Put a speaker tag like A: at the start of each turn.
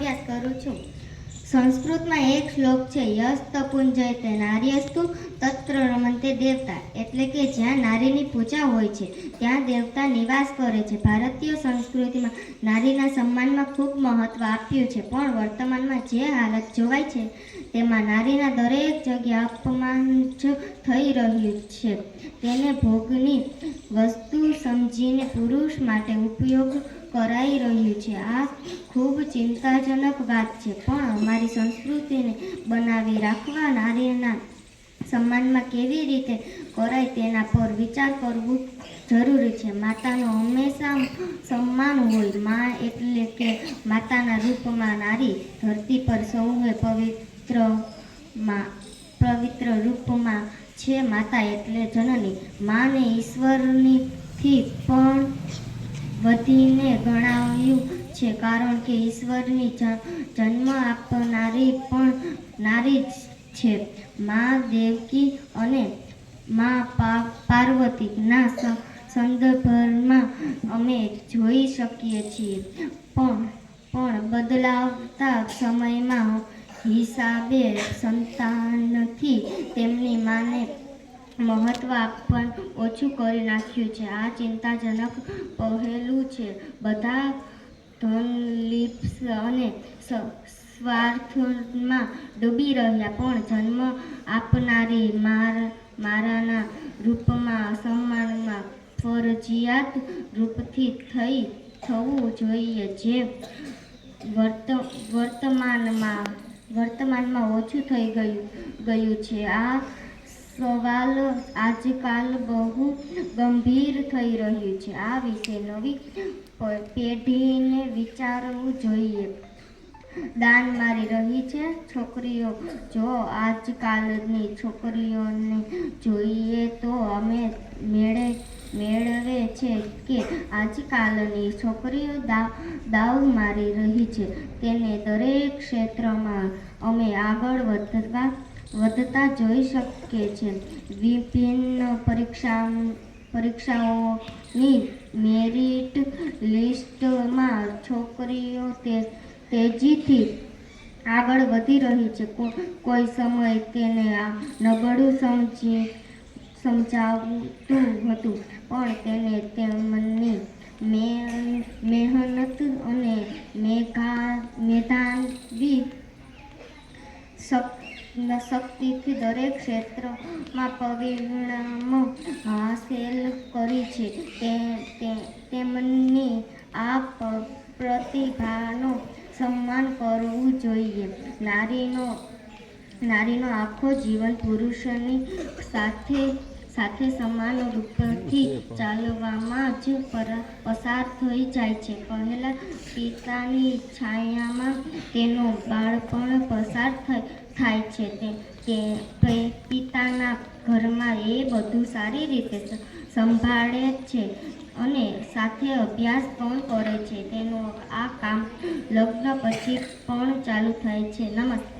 A: અભ્યાસ કરું છું. સંસ્કૃતમાં એક શ્લોક છે યસ તપુંજય તે નાર્યસ્તુ તત્ર રમંતે દેવતા. એટલે કે જ્યાં નારીની પૂજા હોય છે, ત્યાં દેવતા નિવાસ કરે છે. ભારતીય સંસ્કૃતિમાં નારીના સન્માનમાં ખૂબ મહત્વ આપ્યું છે, પણ વર્તમાનમાં જે હાલત જોવાય છે, તેમાં નારીના દરેક જગ્યા અપમાન જ થઈ રહ્યું છે. તેને ભોગની વસ્તુ સમજીને પુરુષ માટે ઉપયોગ કરાઈ રહ્યું છે. આ ખૂબ ચિંતાજનક વાત છે. પણ અમારી સંસ્કૃતિને બનાવી રાખવા નારીના સન્માનમાં કેવી રીતે કરાય તેના પર વિચાર કરવું જરૂરી છે. માતાનો હંમેશા સન્માન હોય. મા એટલે કે માતાના રૂપમાં નારી ધરતી પર સૌએ પવિત્રમાં, પવિત્ર રૂપમાં છે. માતા એટલે જનની. માને ઈશ્વરની થી પણ વધીને ગણાવ્યું છે. કારણ કે ઈશ્વરની જન્મ આપનારી પણ નારી જ છે. મા દેવકી અને મા પાર્વતીના સંદર્ભમાં અમે જોઈ શકીએ છીએ. પણ પણ બદલાવતા સમયમાં હિસાબે સંતાનથી તેમની માને મહત્વ આપવાનું ઓછું કરી નાખ્યું છે. આ ચિંતાજનક પહેલું છે. બધા ધનલિપ્સ અને સ્વાર્થમાં ડૂબી રહ્યા, પણ જન્મ આપનારી માર, મારાના રૂપમાં સન્માનમાં ફરજિયાત રૂપથી થઈ થવું જોઈએ. જે વર્ત, વર્તમાનમાં વર્તમાનમાં ઓછું થઈ ગયું ગયું છે. આ સવાલ આજકાલ બહુ ગંભીર થઈ રહ્યું છે. આ વિશે નવી પેઢીને વિચારવું જોઈએ. દાન મારી રહી છે છોકરીઓ. જો આજકાલની છોકરીઓને જોઈએ તો અમે મેળે, મેળવે છે કે આજકાલની છોકરીઓ દાવ મારી રહી છે. તેને દરેક ક્ષેત્રમાં અમે આગળ વધવા વધતા જોઈ શકે છે. વિભિન્ન પરીક્ષા પરીક્ષાઓની મેરિટ લિસ્ટમાં છોકરીઓ તે તેજીથી આગળ વધી રહી છે. કોઈ સમય તેને આ નબળું સમજી સમજાવતું હતું, પણ તેને તેમની મહેનત અને મેઘા મેધાવી શક- શક્તિથી દરેક ક્ષેત્રમાં પરિણામો હાંસલ કરી છે. તેમની આ પ્રતિભાનો સન્માન કરવું જોઈએ. નારીનો નારીનો આખો જીવન પુરુષની સાથે સાથે સમાન રૂપથી ચાલવામાં જ પસાર થઈ જાય છે. પહેલા પિતાની છાયામાં તેનો બાળપણ પસાર થાય છે. તે પિતાના ઘરમાં એ બધું સારી રીતે સંભાળે છે અને સાથે અભ્યાસ પણ કરે છે. તેનું આ કામ લગ્ન પછી પણ ચાલુ થાય છે. નમસ્તે.